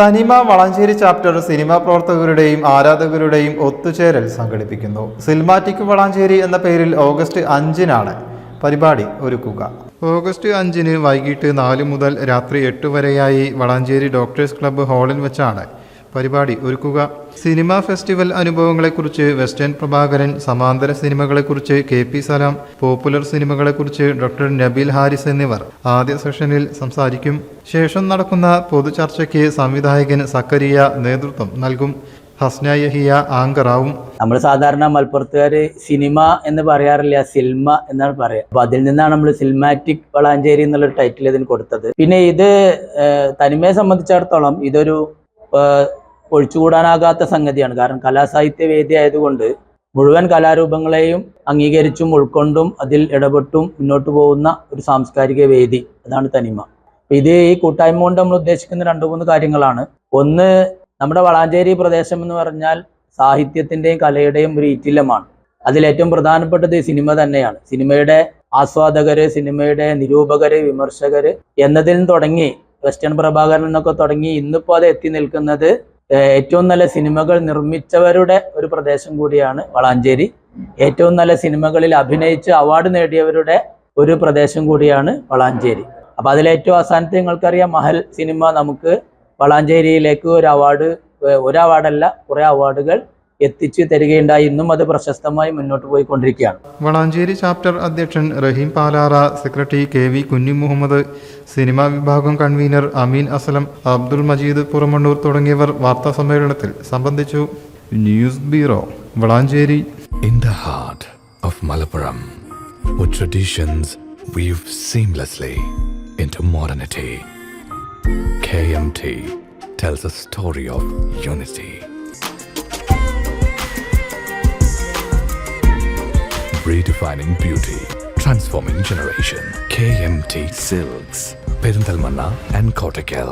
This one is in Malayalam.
തനിമ വളഞ്ചേരി ചാപ്റ്റർ സിനിമാ പ്രവർത്തകരുടെയും ആരാധകരുടെയും ഒത്തുചേരൽ സംഘടിപ്പിക്കുന്നു. സിൽമാറ്റിക് വളാഞ്ചേരി എന്ന പേരിൽ ഓഗസ്റ്റ് അഞ്ചിനാണ് പരിപാടി ഒരുക്കുക. ഓഗസ്റ്റ് അഞ്ചിന് വൈകിട്ട് നാല് മുതൽ രാത്രി എട്ട് വരെയായി വളാഞ്ചേരി ഡോക്ടേഴ്സ് ക്ലബ്ബ് ഹാളിൽ വെച്ചാണ് പരിപാടി ഒരുക്കുക. സിനിമാ ഫെസ്റ്റിവൽ അനുഭവങ്ങളെക്കുറിച്ച് വെസ്റ്റേൺ പ്രഭാകരൻ സമാന്തര സിനിമകളെക്കുറിച്ച് കെ പി സലാം പോപ്പുലർ സിനിമകളെക്കുറിച്ച് ഡോക്ടർ നബീൽ ഹാരിസ് എന്നിവർ ആദ്യ സെഷനിൽ സംസാരിക്കും. ശേഷം നടക്കുന്ന പൊതുചർച്ചയ്ക്ക് സംവിധായകൻ സക്കരിയ നേതൃത്വം നൽകും. ഹസ്ന യഹിയ ആങ്കറാവും. നമ്മൾ സാധാരണ മലപ്പുറത്തുകാര് സിനിമ എന്ന് പറയാറില്ല സിൽമ എന്നാണ് പറയുക അപ്പൊ അതിൽ നിന്നാണ് നമ്മൾ സിൽമാറ്റിക് വളാഞ്ചേരി എന്നുള്ള ടൈറ്റിൽ ഇതിന് കൊടുത്തത്. പിന്നെ ഇത് തനിമയെ സംബന്ധിച്ചിടത്തോളം ഇതൊരു ഒഴിച്ചുകൂടാനാകാത്ത സംഗതിയാണ്. കാരണം കലാസാഹിത്യ വേദി ആയതുകൊണ്ട് മുഴുവൻ കലാരൂപങ്ങളെയും അംഗീകരിച്ചും ഉൾക്കൊണ്ടും അതിൽ ഇടപെട്ടും മുന്നോട്ട് പോകുന്ന ഒരു സാംസ്കാരിക വേദി. അതാണ് തനിമ. ഇത് ഈ കൂട്ടായ്മ കൊണ്ട് നമ്മൾ ഉദ്ദേശിക്കുന്ന രണ്ട് മൂന്ന് കാര്യങ്ങളാണ്. ഒന്ന് നമ്മുടെ വളാഞ്ചേരി പ്രദേശം എന്ന് പറഞ്ഞാൽ സാഹിത്യത്തിന്റെയും കലയുടെയും ഒരു ഈറ്റില്ലമാണ്. അതിലേറ്റവും പ്രധാനപ്പെട്ടത് സിനിമ തന്നെയാണ്. സിനിമയുടെ ആസ്വാദകര് സിനിമയുടെ നിരൂപകര് വിമർശകര് എന്നതിൽ തുടങ്ങി വെസ്റ്റേൺ പ്രഭാകരൻ എന്നൊക്കെ തുടങ്ങി ഇന്നിപ്പോൾ അത് എത്തി നിൽക്കുന്നത് ഏറ്റവും നല്ല സിനിമകൾ നിർമ്മിച്ചവരുടെ ഒരു പ്രദേശം കൂടിയാണ് വളാഞ്ചേരി. ഏറ്റവും നല്ല സിനിമകളിൽ അഭിനയിച്ച് അവാർഡ് നേടിയവരുടെ ഒരു പ്രദേശം കൂടിയാണ് വളാഞ്ചേരി. അപ്പൊ അതിലേറ്റവും അവസാനത്തെ നിങ്ങൾക്കറിയാം മഹൽ സിനിമ നമുക്ക് വളാഞ്ചേരിയിലേക്ക് ഒരു അവാർഡ് ഒരു അവാർഡല്ല കുറെ അവാർഡുകൾ എത്തിച്ചു തരികയുണ്ടായി. ഇന്നും അത് പ്രശസ്തമായി മുന്നോട്ട് പോയിക്കൊണ്ടിരിക്കുകയാണ്. വളാഞ്ചേരി ചാപ്റ്റർ അധ്യക്ഷൻ Raheem Palara secretary K V Kunhi Muhammad cinema വിഭാഗം കൺവീനർ അമീൻ അസലം അബ്ദുൾ മജീദ് പുറമണ്ണൂർ തുടങ്ങിയവർ വാർത്താ സമ്മേളനത്തിൽ സംബന്ധിച്ചു. News bureau Valanchery. In the heart of Malappuram traditions weave seamlessly in weave seamlessly into modernity, KMT tells a story of unity. Redefining beauty, transforming generation. KMT Silks, Perindalmanna and Kottakkal.